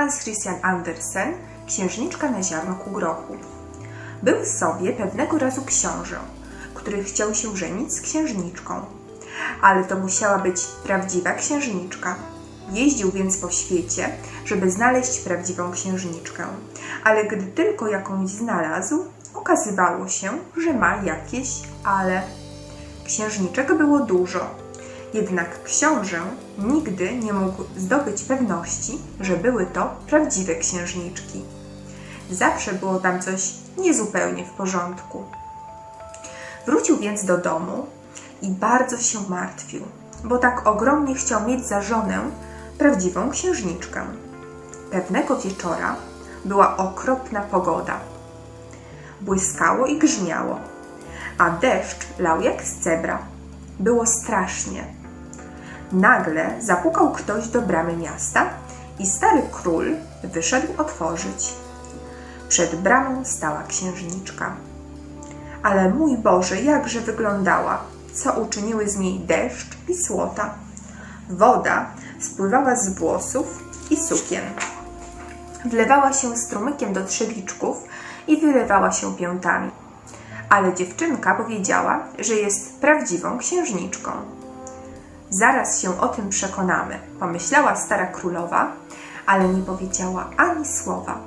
Hans Christian Andersen, księżniczka na ziarnku grochu. Był sobie pewnego razu książę, który chciał się żenić z księżniczką. Ale to musiała być prawdziwa księżniczka. Jeździł więc po świecie, żeby znaleźć prawdziwą księżniczkę. Ale gdy tylko jakąś znalazł, okazywało się, że ma jakieś ale. Księżniczek było dużo, jednak książę nigdy nie mógł zdobyć pewności, że były to prawdziwe księżniczki. Zawsze było tam coś niezupełnie w porządku. Wrócił więc do domu i bardzo się martwił, bo tak ogromnie chciał mieć za żonę prawdziwą księżniczkę. Pewnego wieczora była okropna pogoda. Błyskało i grzmiało, a deszcz lał jak z cebra. Było strasznie. Nagle zapukał ktoś do bramy miasta i stary król wyszedł otworzyć. Przed bramą stała księżniczka. Ale mój Boże, jakże wyglądała, co uczyniły z niej deszcz i słota. Woda spływała z włosów i sukien. Wlewała się strumykiem do trzewiczków i wylewała się piętami. Ale dziewczynka powiedziała, że jest prawdziwą księżniczką. Zaraz się o tym przekonamy, pomyślała stara królowa, ale nie powiedziała ani słowa.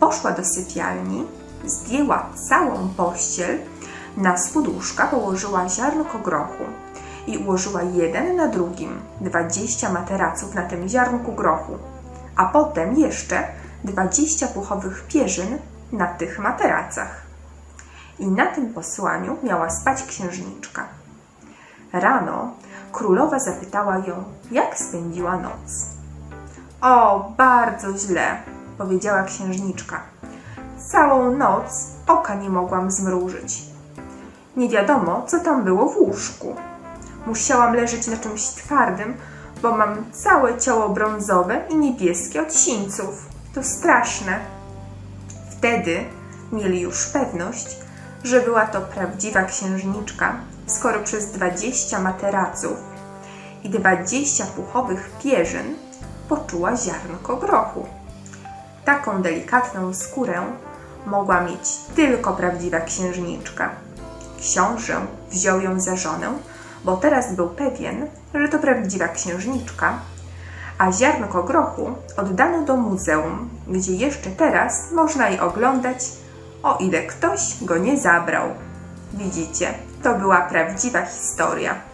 Poszła do sypialni, zdjęła całą pościel, na spód łóżka położyła ziarnko grochu i ułożyła jeden na drugim dwadzieścia materaców na tym ziarnku grochu, a potem jeszcze dwadzieścia puchowych pierzyn na tych materacach. I na tym posłaniu miała spać księżniczka. Rano królowa zapytała ją, jak spędziła noc. O, bardzo źle, powiedziała księżniczka. Całą noc oka nie mogłam zmrużyć. Nie wiadomo, co tam było w łóżku. Musiałam leżeć na czymś twardym, bo mam całe ciało brązowe i niebieskie od sińców. To straszne. Wtedy mieli już pewność, że była to prawdziwa księżniczka, skoro przez dwadzieścia materaców i dwadzieścia puchowych pierzyn poczuła ziarnko grochu. Taką delikatną skórę mogła mieć tylko prawdziwa księżniczka. Książę wziął ją za żonę, bo teraz był pewien, że to prawdziwa księżniczka, a ziarnko grochu oddano do muzeum, gdzie jeszcze teraz można je oglądać, o ile ktoś go nie zabrał. Widzicie, to była prawdziwa historia.